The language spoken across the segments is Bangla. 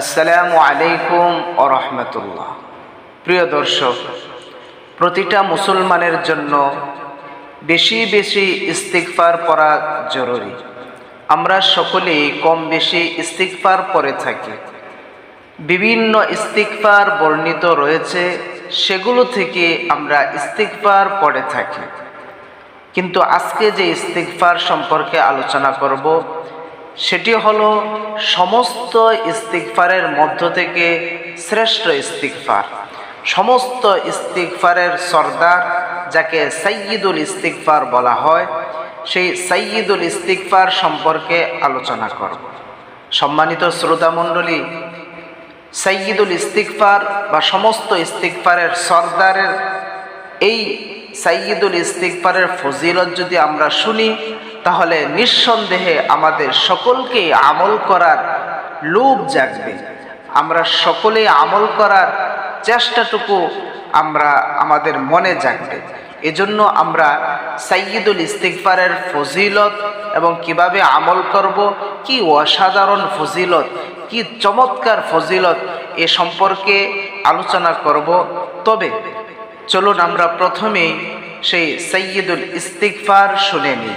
আসসালামু আলাইকুম রহমতুল্লাহ। প্রিয় দর্শক, প্রতিটা মুসলমানের জন্য বেশি বেশি ইস্তিকফার পড়া জরুরি। আমরা সকলেই কম বেশি ইস্তিকফার পরে থাকি। বিভিন্ন ইস্তিকফার বর্ণিত রয়েছে, সেগুলো থেকে আমরা ইস্তিকফার পড়ে থাকি। কিন্তু আজকে যে ইস্তিকফার সম্পর্কে আলোচনা করব সেটি হলো সমস্ত ইস্তিকফারের মধ্য থেকে শ্রেষ্ঠ ইস্তিকফার সমস্ত ইস্তিকফারের সর্দার যাকে সৈয়দুল ইস্তিকফার বলা হয়, সেই সৈয়দুল ইস্তিকফার সম্পর্কে আলোচনা করব। সম্মানিত শ্রোতামণ্ডলী সৈয়দুল ইস্তিকফার বা সমস্ত ইস্তিকফারের সর্দারের এই সাইয়দুল ইস্তিকফারের ফজিলত যদি আমরা শুনি তাহলে নিঃসন্দেহে আমাদের সকলকে আমল করার লোভ জাগবে। আমরা সকলে আমল করার চেষ্টাটুকু আমরা, আমাদের মনে জাগবে। এজন্য আমরা সাইয়দুল ইস্তিকফারের ফজিলত এবং কীভাবে আমল করব, কি অসাধারণ ফজিলত, কি চমৎকার ফজিলত এ সম্পর্কে আলোচনা করব। তবে চলুন আমরা প্রথমেই সেই সৈয়দুল ইস্তিকফার শুনে নিই।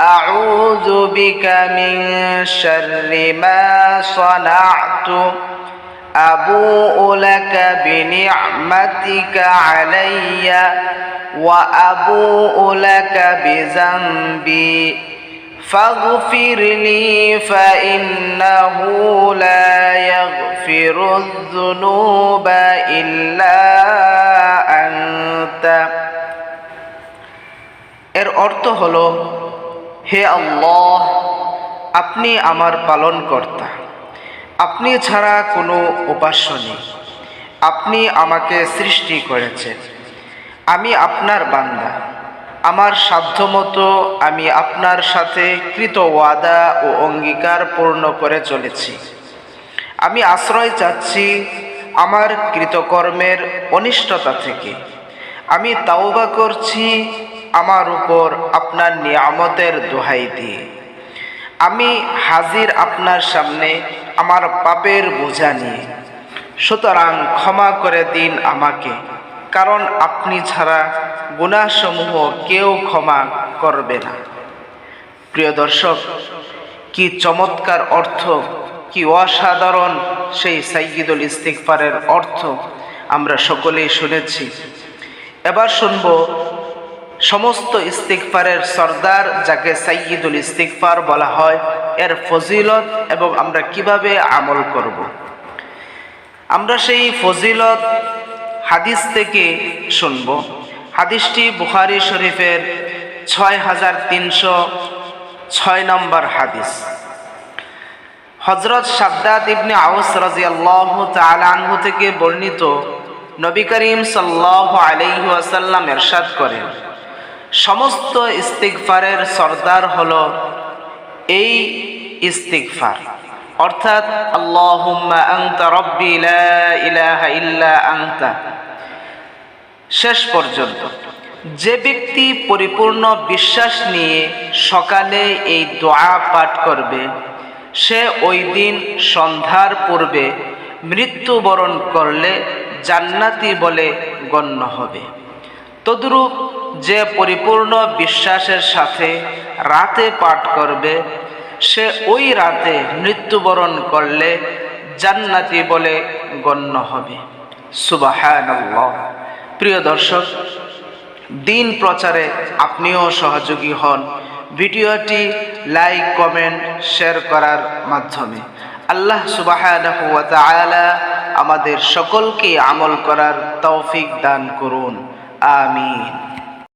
أعوذ بك من شر ما صنعت أبوء لك بنعمتك علي وأبوء لك بذنبي فاغفر لي فإنه لا يغفر الذنوب إلا أنت এর অর্থ হলো হে আল্লাহ, আপনি আমার পালন কর্তা আপনি ছাড়া কোনো উপাস্য নেই। আপনি আমাকে সৃষ্টি করেছেন। আমি আপনার বান্দা। আমার সাধ্যমতো আমি আপনার সাথে কৃত ওয়াদা ও অঙ্গীকার পূর্ণ করে চলেছি। আমি আশ্রয় চাচ্ছি আমার কৃতকর্মের অনিষ্টতা থেকে। আমি তাওবা করছি আমার উপর আপনার নিয়ামতের দোহাই দিয়ে। আমি হাজির আপনার সামনে আমার পাপের বোঝা নিয়ে। সুতরাং ক্ষমা করে দিন আমাকে, কারণ আপনি ছাড়া গুণাসমূহ কেউ ক্ষমা করবে না। প্রিয় দর্শক, কি চমৎকার অর্থ, কি অসাধারণ সেই সাইয়দুল ইস্তিকফারের অর্থ আমরা সকলেই শুনেছি। এবার শুনব সমস্ত ইস্তিকফারের সর্দার যাকে সাইয়দুল ইস্তিকফার বলা হয়, এর ফজিলত এবং আমরা কীভাবে আমল করব। আমরা সেই ফজিলত হাদিস থেকে শুনব। হাদিসটি বুখারি শরীফের ছয় হাজার তিনশো ছয় নম্বর হাদিস। হজরত শাদ্দাদ ইবনে আউস রাজি আল্লাহ আনহু থেকে বর্ণিত নবী করিম সাল্লাহ আলাইহি ওয়াসাল্লাম এরশাদ করেন সমস্ত ইস্তিকফারের সর্দার হল এই ইস্তিকফার অর্থাৎ, আল্লাহুম্মা আংতা আংতা শেষ পর্যন্ত, যে ব্যক্তি পরিপূর্ণ বিশ্বাস নিয়ে সকালে এই দোয়া পাঠ করবে, সে ওই দিন সন্ধ্যার পূর্বে মৃত্যুবরণ করলে জান্নাতি বলে গণ্য হবে। তদ্রূপ যে পরিপূর্ণ বিশ্বাসের সাথে রাতে পাঠ করবে, সে ওই রাতে মৃত্যুবরণ করলে জান্নাতি বলে গণ্য হবে। সুবাহান প্রিয় দর্শক, দিন প্রচারে আপনিও সহযোগী হন ভিডিওটি লাইক, কমেন্ট, শেয়ার করার মাধ্যমে। আল্লাহ সুবাহ আমাদের সকলকে আমল করার তৌফিক দান করুন। আমিন।